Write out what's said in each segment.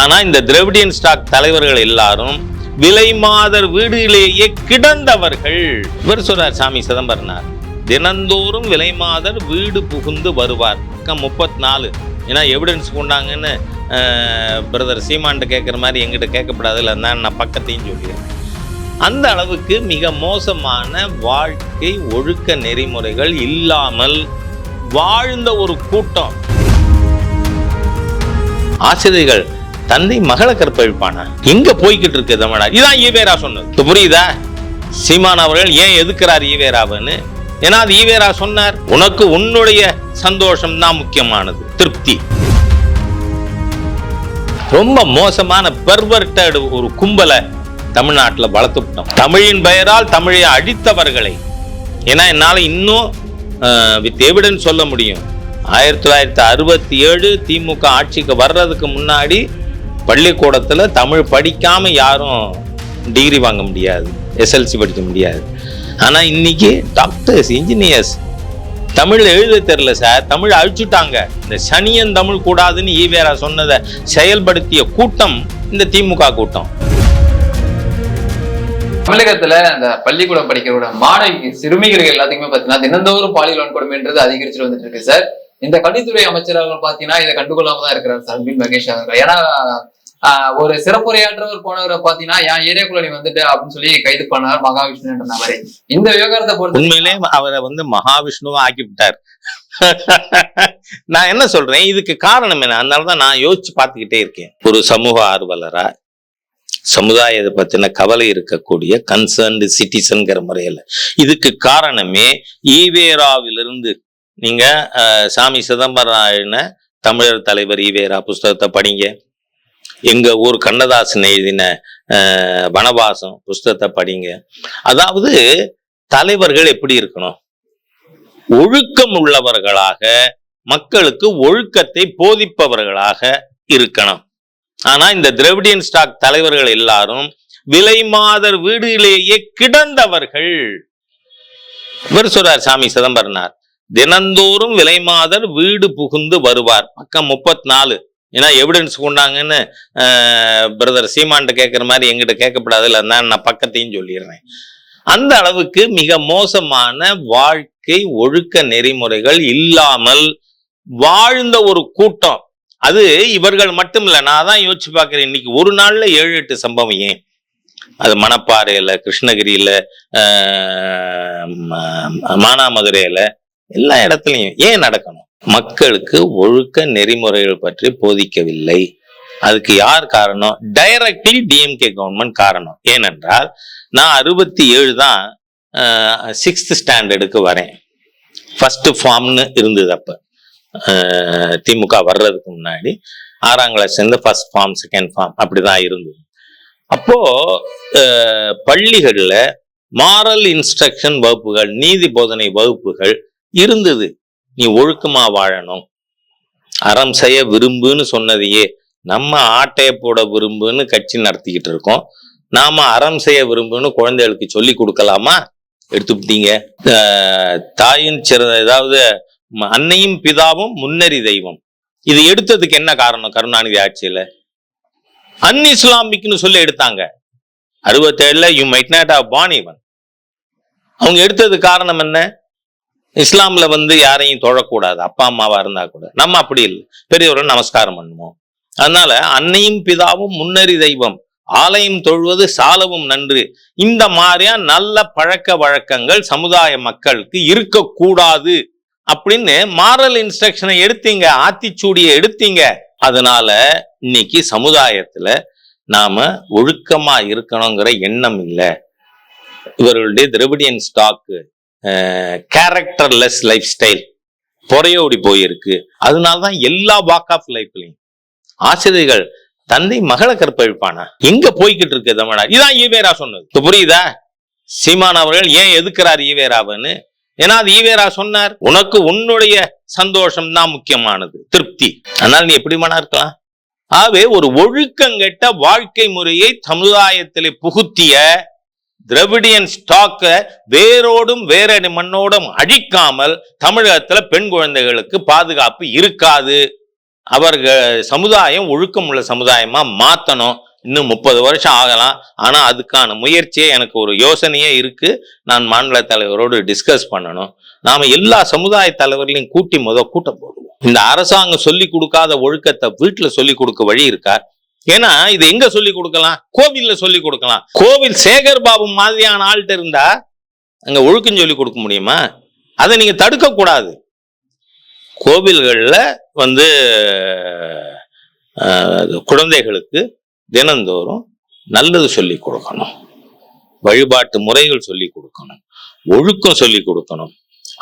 ஆனால் இந்த Dravidian stock தலைவர்கள் எல்லாரும் விலை மாதர் வீடுகளிலேயே கிடந்தவர்கள். இவர் சொல்றார் சாமி சிதம்பரனார் தினந்தோறும் விலை மாதர் வீடு புகுந்து வருவார். பக்கம் முப்பத்தி நாலு ஏன்னா எவிடன்ஸ் கொண்டாங்கன்னு பிரதர் சீமான்ட்ட கேட்குற மாதிரி எங்கிட்ட கேட்கப்படாதுல்ல நான் நான் பக்கத்தையும் சொல்லிடுறேன். அந்த அளவுக்கு மிக மோசமான வாழ்க்கை ஒழுக்க நெறிமுறைகள் இல்லாமல் வாழ்ந்த ஒரு கூட்டம். ஆசிரியர்கள் தந்தை மகளை கற்பழிப்பானா? எங்க போய்கிட்டு இருக்கு தமிழா. இதான் ஈவேரா சொன்னது. புரியுதா? சீமான் அவர்கள் ஏன் எதுக்குறார் ஈவேராவன்னு? ஏன்னா அது ஈவேரா சொன்னார். உனக்கு உன்னுடைய சந்தோஷம் தான் முக்கியமானது. திருப்தி. ரொம்ப மோசமான பெர்வர்டட் ஒரு கும்பலை தமிழ்நாட்டில் வளர்த்துவிட்டோம் தமிழின் பெயரால் தமிழை அழித்தவர்களை. ஏன்னா என்னால் இன்னும் வித் எவிடன்ஸ் சொல்ல முடியும். ஆயிரத்தி தொள்ளாயிரத்தி அறுபத்தி ஏழு திமுக ஆட்சிக்கு வர்றதுக்கு முன்னாடி பள்ளிக்கூடத்தில் தமிழ் படிக்காமல் யாரும் டிகிரி வாங்க முடியாது எஸ்எல்சி படிக்க முடியாது. ஆனால் இன்னைக்கு டாக்டர்ஸ் இன்ஜினியர்ஸ் தமிழ் எழுத தெரில சார் தமிழ் அழிச்சுட்டாங்க. இந்த சனியன் தமிழ் கூடாதுன்னு ஈவேரா சொன்னதை செயல்படுத்திய கூட்டம் இந்த திமுக கூட்டம். தமிழகத்துல அந்த பள்ளிக்கூடம் படிக்கிறோட மாணவி சிறுமிகள் எல்லாத்துக்குமே பாத்தீங்கன்னா தினந்தோறும் பாலியல் வன்கொடுமைன்றது அதிகரிச்சுட்டு வந்துட்டு இருக்கு சார் இந்த கல்வித்துறை அமைச்சர் அவர்கள் பாத்தீங்கன்னா இதை கண்டுகொள்ளாம தான் இருக்கிறார் சார் மகேஷ் அவர்கள். ஏன்னா ஒரு சிறப்புரையாற்றவர் போனவரை பாத்தீங்கன்னா என் ஏரியாக்குள்ள நீ வந்துட்டு? அப்படின்னு சொல்லி கைது பண்ணார் மகாவிஷ்ணு என்ற நபரை இந்த விவகாரத்தை பொறுத்து உண்மையிலே அவரை வந்து மகாவிஷ்ணுவா ஆக்கி விட்டார் நான் என்ன சொல்றேன்? இதுக்கு காரணம் என்ன? அதனாலதான் நான் யோசிச்சு பார்த்துக்கிட்டே இருக்கேன். ஒரு சமூக ஆர்வலரா சமுதாயத்தை பத்தின கவலை இருக்கக்கூடிய கன்சர்ன்டு சிட்டிசன்கிற முறையில. இதுக்கு காரணமே ஈவேராவிலிருந்து நீங்க சாமி சிதம்பரம் தமிழர் தலைவர் ஈவேரா புஸ்தகத்தை படிங்க. எங்க ஊர் கண்ணதாசன் எழுதின வனவாசம் புஸ்தகத்தை படிங்க. அதாவது தலைவர்கள் எப்படி இருக்கணும்? ஒழுக்கம் உள்ளவர்களாக மக்களுக்கு ஒழுக்கத்தை போதிப்பவர்களாக இருக்கணும். ஆனா இந்த திரவிடியன் ஸ்டாக் தலைவர்கள் எல்லாரும் விலை மாதர் வீடுகளிலேயே கிடந்தவர்கள். இவர் சொல்றார் சாமி சிதம்பரனார். தினந்தோறும் விலை மாதர் வீடு புகுந்து வருவார். பக்கம் முப்பத்தி நாலு ஏன்னா எவிடன்ஸ் கொண்டாங்கன்னு பிரதர் சீமான்ட்ட கேட்குற மாதிரி எங்கிட்ட கேட்கப்படாதுல்ல நான் நான் பக்கத்தையும் சொல்லிடுறேன். அந்த அளவுக்கு மிக மோசமான வாழ்க்கை ஒழுக்க நெறிமுறைகள் இல்லாமல் வாழ்ந்த ஒரு கூட்டம். அது இவர்கள் மட்டும் இல்லை நான் தான் யோசிச்சு பார்க்குறேன். இன்னைக்கு ஒரு நாளில் ஏழு எட்டு சம்பவம் ஏன்? அது மணப்பாறையில் கிருஷ்ணகிரியில் மானாமதுரையில் எல்லா இடத்துலையும் ஏன் நடக்கணும்? மக்களுக்கு ஒழுக்க நெறிமுறைகள் பற்றி போதிக்கவில்லை. அதுக்கு யார் காரணம்? டைரக்ட்லி டிஎம்கே கவர்மெண்ட் காரணம். ஏனென்றால் நான் அறுபத்தி ஏழு தான் சிக்ஸ்த் ஸ்டாண்டர்டுக்கு வரேன். ஃபர்ஸ்ட் ஃபார்ம்னு இருந்தது அப்போ. திமுக வர்றதுக்கு முன்னாடி ஆறாம் கிளாஸ் சேர்ந்து ஃபர்ஸ்ட் ஃபார்ம் செகண்ட் ஃபார்ம் அப்படிதான் இருந்தது. அப்போ பள்ளிகளில் மாரல் இன்ஸ்ட்ரக்ஷன் வகுப்புகள் நீதி போதனை வகுப்புகள் இருந்தது. நீ ஒழுக்கமா வாழணும். அறம் செய்ய விரும்புன்னு சொன்னதையே நம்ம ஆட்டைய போட விரும்புன்னு கட்சி நடத்திக்கிட்டு இருக்கோம். நாம அறம் செய்ய விரும்புன்னு குழந்தைகளுக்கு சொல்லி கொடுக்கலாமா? எடுத்துக்கிட்டீங்க தாயின் சிற ஏதாவது அன்னையும் பிதாவும் முன்னறி தெய்வம். இது எடுத்ததுக்கு என்ன காரணம் கருணாநிதி ஆட்சியில? அன் இஸ்லாமிக்னு சொல்லி எடுத்தாங்க. அறுபத்தேழுல you might not have ban even அவங்க எடுத்தது காரணம் என்ன? இஸ்லாம்ல வந்து யாரையும் தொழக்கூடாது. அப்பா அம்மாவா இருந்தா கூட. நம்ம அப்படி இல்லை. பெரியவரை நமஸ்காரம் பண்ணுவோம். அதனால அன்னையும் பிதாவும் முன்னறி தெய்வம். ஆலயம் தொழுவது சாலவும் நன்று. இந்த மாதிரியா நல்ல பழக்க வழக்கங்கள் சமுதாய மக்களுக்கு இருக்கக்கூடாது. அப்படின்னு மாரல் இன்ஸ்ட்ரக்ஷனை எடுத்தீங்க ஆத்திச்சூடியை எடுத்தீங்க. அதனால இன்னைக்கு சமுதாயத்துல நாம ஒழுக்கமா இருக்கணுங்கிற எண்ணம் இல்லை. இவர்களுடைய Dravidian stock characterless life style பொறையோடி போயிருக்கு. அதனாலதான் எல்லா வாக் ஆஃப் லைஃப்லையும் ஆசிரியர்கள் தந்தை மகளை கற்பழிப்பானா? எங்க போய்கிட்டு இருக்கு தமிழா இதான் ஈவேரா சொன்னது. இப்ப புரியுதா? சீமான் அவர்கள் ஏன் எதுக்கிறார் ஈவேராவன்னு? ஏன்னா அது ஈவேரா சொன்னார். உனக்கு உன்னுடைய சந்தோஷம் தான் முக்கியமானது. திருப்தி. அதனால நீ எப்படி வேணா இருக்கலாம். ஆகவே ஒரு ஒழுக்கங்கெட்ட வாழ்க்கை முறையை சமுதாயத்திலே புகுத்திய திரவிடியன் ஸ்டாக்க வேரோடும் வேற மண்ணோடும் அழிக்காமல் தமிழகத்துல பெண் குழந்தைகளுக்கு பாதுகாப்பு இருக்காது. அவர்கள் சமுதாயம் ஒழுக்கம் உள்ள சமுதாயமா மாத்தணும். இன்னும் முப்பது வருஷம் ஆகலாம். ஆனா அதுக்கான முயற்சியே எனக்கு ஒரு யோசனையே இருக்கு. நான் மாநில தலைவரோடு டிஸ்கஸ் பண்ணணும். நாம எல்லா சமுதாய தலைவர்களையும் கூட்டி முத கூட்டம் போடுவோம். இந்த அரசாங்கம் சொல்லி கொடுக்காத ஒழுக்கத்தை வீட்டுல சொல்லி கொடுக்க வழி இருக்கா? ஏன்னா இது எங்க சொல்லி கொடுக்கலாம்? கோவில்ல சொல்லி கொடுக்கலாம். கோவில் சேகர் பாபு மாதிரியான ஆள்கிட்ட இருந்தா அங்க ஒழுக்கம் சொல்லி கொடுக்க முடியுமா? அதை நீங்க தடுக்க கூடாது. கோவில்கள்ல வந்து குழந்தைகளுக்கு தினந்தோறும் நல்லது சொல்லி கொடுக்கணும். வழிபாட்டு முறைகள் சொல்லி கொடுக்கணும். ஒழுக்கம் சொல்லி கொடுக்கணும்.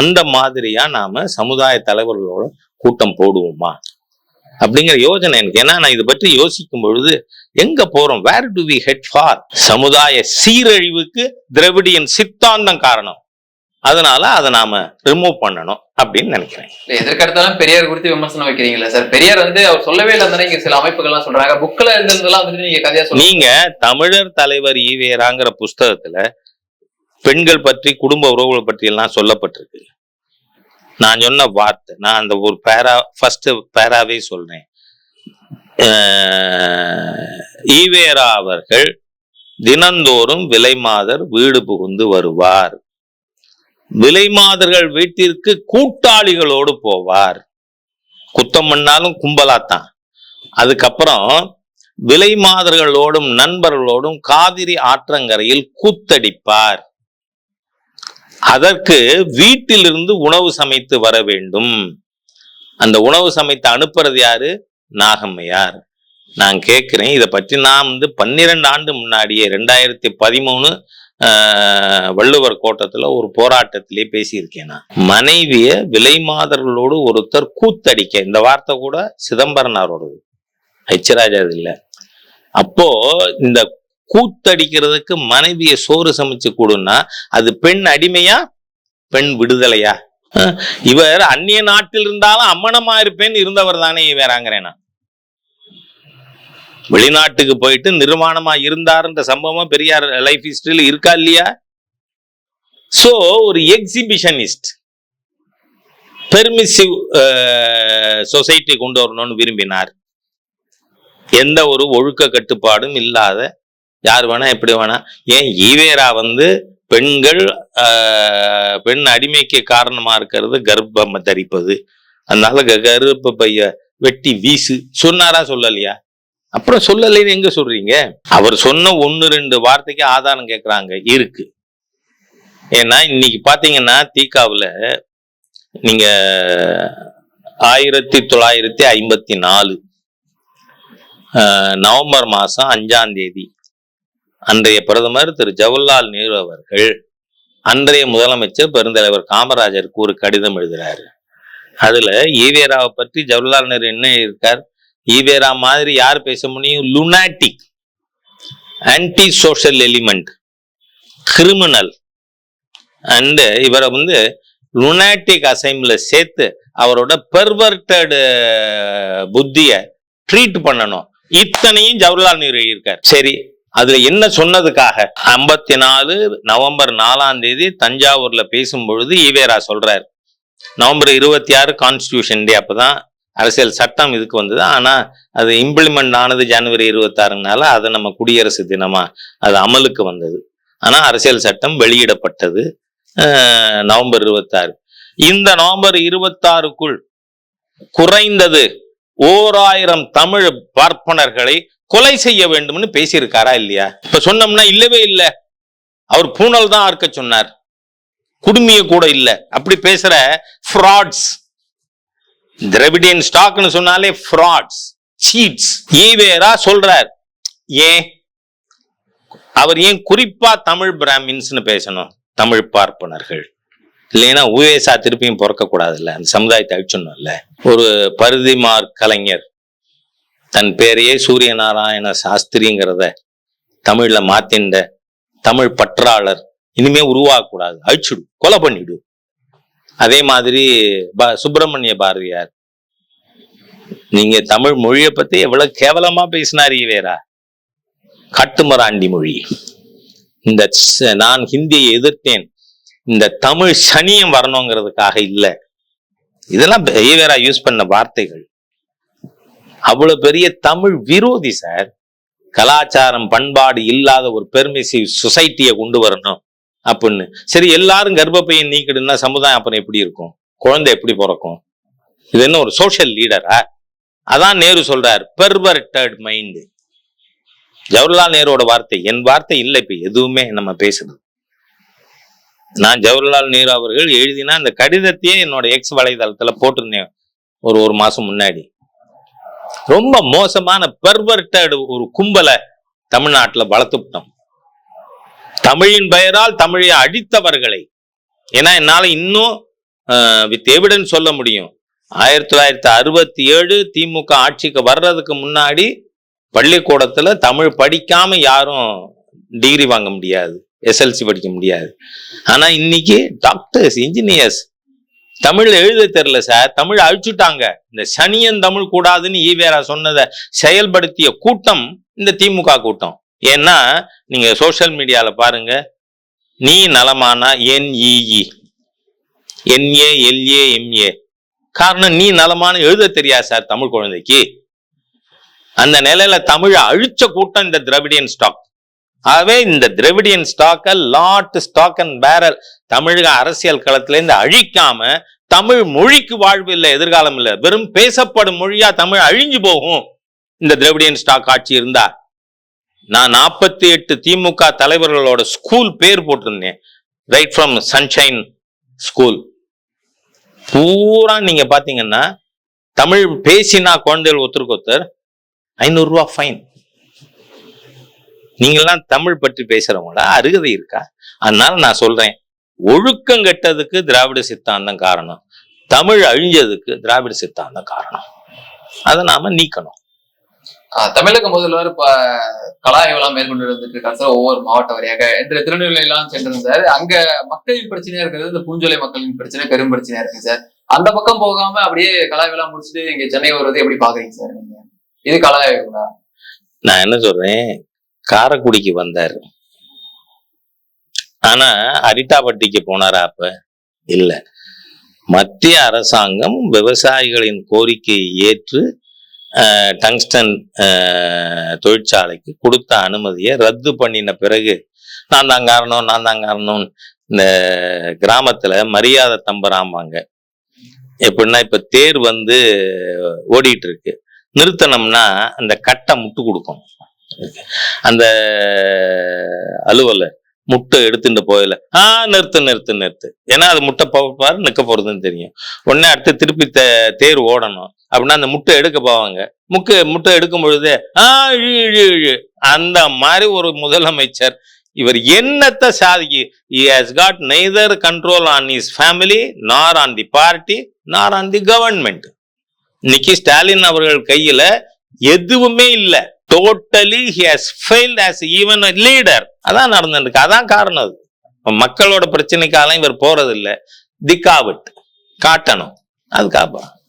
அந்த மாதிரியா நாம சமுதாய தலைவர்களோட கூட்டம் போடுவோமா? அப்படிங்கிற யோசனை எனக்கு. ஏன்னா நான் இதை பற்றி யோசிக்கும் பொழுது எங்க போறோம்? Where do we head for சமுதாய சீரழிவுக்கு திரவிடியன் சித்தாந்தம் காரணம். அதனால அதை நாம ரிமூவ் பண்ணணும் அப்படின்னு நினைக்கிறேன். எதற்கடுத்தாலும் பெரியார் குறித்து விமர்சனம் வைக்கிறீங்களா சார். பெரியார் வந்து அவர் சொல்லவே இல்லை இங்க சில அமைப்புகள்லாம் சொல்றாங்க. புக்ல இருந்ததெல்லாம் வந்துட்டு நீங்க கதையா நீங்க தமிழர் தலைவர் ஈவேராங்கிற புஸ்தகத்துல பெண்கள் பற்றி குடும்ப உறவுகள் பற்றி எல்லாம் சொல்லப்பட்டிருக்கு. நான் சொன்ன வார்த்தை நான் அந்த ஒரு பேரா ஃபர்ஸ்ட் பேராவே சொல்றேன். ஈவேரா அவர்கள் தினந்தோறும் விலைமாதர் வீடு புகுந்து வருவார். விலைமாதர்கள் வீட்டிற்கு கூட்டாளிகளோடு போவார். குத்தம் பண்ணாலும் கும்பலாத்தான். அதுக்கப்புறம் விலைமாதர்களோடும் நண்பர்களோடும் காவிரி ஆற்றங்கரையில் கூத்தடிப்பார். அதற்கு வீட்டிலிருந்து உணவு சமைத்து வர வேண்டும். அந்த உணவு சமைத்து அனுப்புறது யாரு? நாகம்மையார். நான் கேட்கிறேன் இதை பற்றி நான் வந்து பன்னிரெண்டு ஆண்டு முன்னாடியே ரெண்டாயிரத்தி பதிமூணு வள்ளுவர் கோட்டத்தில் ஒரு போராட்டத்திலே பேசியிருக்கேன் நான். மனைவிய விலைமாதர்களோடு ஒருத்தர் கூத்தடிக்க இந்த வார்த்தை கூட சிதம்பரனாரோடது. ஹெச்ராஜா இல்லை. அப்போ இந்த கூத்தடிக்கிறதுக்கு மனைவியை சோறு சமைச்சு கொடுன்னா அது பெண் அடிமையா பெண் விடுதலையா? இவர் அந்நிய நாட்டில் இருந்தாலும் அம்மனமா இருப்பேன் இருந்தவர் தானே இவராங்கிறேனா வெளிநாட்டுக்கு போயிட்டு நிர்மாணமா இருந்தாருன்ற சம்பவம் பெரியார் லைஃப் ஹிஸ்டரியில் இருக்கா இல்லையா? சோ ஒரு எக்ஸிபிஷனிஸ்ட் பெர்மிசிவ் சொசைட்டி கொண்டு வரணும்னு விரும்பினார். எந்த ஒரு ஒழுக்க கட்டுப்பாடும் இல்லாத யார் வேணா எப்படி வேணா. ஏன் ஈவேரா வந்து பெண்கள் பெண் அடிமைக்கு காரணமா இருக்கிறது கர்ப்பம் தரிப்பது. அதனால க- கர்ப்ப பைய வெட்டி வீசு. சொன்னாரா சொல்லலையா? அப்புறம் சொல்லலைன்னு எங்க சொல்றீங்க? அவர் சொன்ன ஒன்னு ரெண்டு வார்த்தைக்கு ஆதாரம் கேட்கறாங்க இருக்கு. ஏன்னா இன்னைக்கு பாத்தீங்கன்னா தீக்காவில் நீங்க ஆயிரத்தி தொள்ளாயிரத்தி ஐம்பத்தி நாலு நவம்பர் மாசம் அஞ்சாம் தேதி அன்றைய பிரதமர் திரு ஜவஹர்லால் நேரு அவர்கள் அன்றைய முதலமைச்சர் பெருந்தலைவர் காமராஜருக்கு ஒரு கடிதம் எழுதுறாரு. அதுல ஈவேராவை பற்றி ஜவஹர்லால் நேரு என்ன இருக்கார்? ஈவேரா மாதிரி யார் பேச முடியும்? Lunatic anti social element criminal and இவரை வந்து லுனாட்டிக் அசைம்ல சேர்த்து அவரோட பெர்வர்டட் புத்திய ட்ரீட் பண்ணணும். இத்தனையும் ஜவஹர்லால் நேரு எழுதியிருக்கார். சரி அதுல என்ன சொன்னதுக்காக? ஐம்பத்தி நாலு நவம்பர் நாலாம் தேதி தஞ்சாவூர்ல பேசும் பொழுது ஈவேரா சொல்றார். நவம்பர் இருபத்தி ஆறு கான்ஸ்டியூஷன் டே அப்பதான் அரசியல் சட்டம் இதுக்கு வந்தது. ஆனா அது இம்ப்ளிமெண்ட் ஆனது ஜனவரி இருபத்தாறுனால அதை நம்ம குடியரசு தினமா அது அமலுக்கு வந்தது. ஆனா அரசியல் சட்டம் வெளியிடப்பட்டது நவம்பர் இருபத்தாறு. இந்த நவம்பர் இருபத்தாறுக்குள் குறைந்தது ஓர் ஆயிரம் தமிழ் பார்ப்பனர்களை கொலை செய்ய வேண்டும்னு பேசியிருக்காரா இல்லையா? இப்ப சொன்னோம்னா இல்லவே இல்லை. அவர் பூனல் தான் இருக்க சொன்னார். குடுமிய கூட இல்லை. அப்படி பேசுற ஃப்ராட்ஸ் திரவிடியன் ஸ்டாக்னு சொன்னாலே ஃப்ராட்ஸ் சீட்ஸ் ஈவேரா சொல்றார். ஏன்? அவர் ஏன் குறிப்பா தமிழ் பிராமின்ஸ்னு பேசணும்? தமிழ் பார்ப்பனர்கள். இல்லைன்னா உவேசா திருப்பியும் பிறக்கக்கூடாதுல்ல? அந்த சமுதாயத்தை அழிச்சிடணும்ல? ஒரு பருதிமார் கலைஞர். தன் பேரையே சூரிய நாராயண சாஸ்திரிங்கிறத தமிழ்ல மாத்தின்ற தமிழ் பற்றாளர் இனிமே உருவாகக்கூடாது அழிச்சுடு கொலை பண்ணிடு. அதே மாதிரி ப- சுப்பிரமணிய பாரதியார். நீங்க தமிழ் மொழியை பத்தி எவ்வளவு கேவலமா பேசினார் ஈவேரா காட்டுமராண்டி மொழி. இந்த நான் ஹிந்தியை எதிர்த்தேன். இந்த தமிழ் சனியம் வரணுங்கிறதுக்காக இல்ல. இதெல்லாம் ஈவேரா யூஸ் பண்ண வார்த்தைகள். அவ்வளவு பெரிய தமிழ் விரோதி சார். கலாச்சாரம் பண்பாடு இல்லாத ஒரு பெர்மிசிவ் சொசைட்டியை கொண்டு வரணும் அப்படின்னு. சரி எல்லாரும் கர்ப்பப்பையை நீக்கிடுன்னா சமுதாயம் அப்புறம் எப்படி இருக்கும்? குழந்தை எப்படி பிறக்கும்? இது என்ன ஒரு சோஷியல் லீடரா அதான் நேரு சொல்றார் பெர்வர்டட் மைண்டு ஜவஹர்லால் நேருவோட வார்த்தை என் வார்த்தை இல்லை இப்ப எதுவுமே நம்ம பேசுறது. நான் ஜவஹர்லால் நேரு அவர்கள் எழுதினா அந்த கடிதத்தையே என்னோட எக்ஸ் வலைதளத்துல போட்டிருந்தேன் ஒரு ஒரு மாசம் முன்னாடி. ரொம்ப மோசமான பெர்வர்டட் ஒரு கும்பலை தமிழ்நாட்டுல வளர்த்துட்டோம் தமிழின் பெயரால் தமிழை அடித்தவர்களை. ஏன்னா என்னால இன்னும் வித் எவிடன்ஸ் சொல்ல முடியும். ஆயிரத்தி தொள்ளாயிரத்தி அறுபத்தி ஏழு திமுக ஆட்சிக்கு வர்றதுக்கு முன்னாடி பள்ளிக்கூடத்துல தமிழ் படிக்காம யாரும் டிகிரி வாங்க முடியாது. எஸ்எல்சி படிக்க முடியாது. ஆனா இன்னைக்கு டாக்டர்ஸ் இன்ஜினியர்ஸ் தமிழ் எழுத தெரியல சார். தமிழ் அழிச்சுட்டாங்க. இந்த சனியன் தமிழ் கூடாதுன்னு ஈவேரா சொன்னதை செயல்படுத்திய கூட்டம் இந்த திமுக கூட்டம். ஏன்னா நீங்க சோஷியல் மீடியால பாருங்க. நீ நலமானா என்இஇ என்ஏ எல்ஏ எம்ஏ காரணம் நீ நலமான எழுத தெரியாது சார் தமிழ் குழந்தைக்கு? அந்த நிலையில தமிழை அழிச்ச கூட்டம் இந்த திராவிடியன் ஸ்டாக் ஆகவே இந்த திரவிடியன் ஸ்டாக்கை லாட் ஸ்டாக் அண்ட் பேரல் தமிழக அரசியல் களத்திலேருந்து அழிக்காம தமிழ் மொழிக்கு வாழ்வு இல்லை எதிர்காலம் இல்லை. வெறும் பேசப்படும் மொழியா தமிழ் அழிஞ்சு போகும். இந்த திரவிடியன் ஸ்டாக் ஆட்சி இருந்தா. நான் நாற்பத்தி எட்டு திமுக தலைவர்களோட ஸ்கூல் பேர் போட்டிருந்தேன். ரைட் ஃப்ரம் சன்ஷைன் ஸ்கூல் பூரா நீங்க பாத்தீங்கன்னா தமிழ் பேசினா குழந்தைகள் ஒருத்தருக்கு ஒருத்தர் ஐநூறு ரூபா ஃபைன் நீங்கெல்லாம் தமிழ் பற்றி பேசுறவங்களா? அருகதை இருக்கா? அதனால நான் சொல்றேன். ஒழுக்கம் கெட்டதுக்கு திராவிட சித்தாந்தம் காரணம். தமிழ் அழிஞ்சதுக்கு திராவிட சித்தாந்தம் காரணம். அதை நாம நீக்கணும். தமிழக முதல்வர் இப்ப கலா ஆய்வுலாம் மேற்கொண்டு வந்துட்டு இருக்காரு சார் ஒவ்வொரு மாவட்ட வாரியாக. இன்று திருநெல்வேலியெல்லாம் சென்றிருந்தாரு. அங்க மக்களின் பிரச்சனையா இருக்கிறது இந்த பூஞ்சோலை மக்களின் பிரச்சனை பெரும் பிரச்சனையா இருக்கு சார். அந்த பக்கம் போகாம அப்படியே கலா ஆய்வுலாம் முடிச்சுட்டு இங்க சென்னை வருவது எப்படி பாக்குறீங்க சார் நீங்க? இது கலா ஆய்வுங்களா நான் என்ன சொல்றேன்? காரைக்குடிக்கு வந்தாரு. ஆனா அரிட்டாபட்டிக்கு போனாரா அப்ப? இல்ல. மத்திய அரசாங்கம் விவசாயிகளின் கோரிக்கையை ஏற்று டங்ஸ்டன் தொழிற்சாலைக்கு கொடுத்த அனுமதியை ரத்து பண்ணின பிறகு நான் தான் காரணம் நான் தான் காரணம் இந்த கிராமத்துல மரியாதை தம்பராமாங்க எப்படின்னா இப்ப தேர் வந்து ஓடிட்டு இருக்கு. நிறுத்தனம்னா அந்த கட்டை முட்டு கொடுக்கும் அந்த அலுவல முட்டை எடுத்துட்டு போயில ஆ நிறுத்து நிறுத்து நிறுத்து. ஏன்னா அது முட்டை போப்பாரு நிக்க போறதுன்னு தெரியும். உடனே அடுத்து திருப்பி தே- தேர் ஓடணும். அப்படின்னா அந்த முட்டை எடுக்க போவாங்க. முக்கு முட்டை எடுக்கும் பொழுது ஆ இழு இழு இழு. அந்த மாதிரி ஒரு முதலமைச்சர் இவர் என்னத்தை சாதிக்கு has got neither control on his family nor on the party nor on the government இன்னைக்கு ஸ்டாலின் அவர்கள் கையில எதுவுமே இல்ல. Totally he has failed as even leader அதான் நடந்துருக்கு. அதான் காரணம் அது. மக்களோட பிரச்சனைக்காலாம் இவர் போறது இல்ல திக்காவிட் காட்டணும். அதுக்காக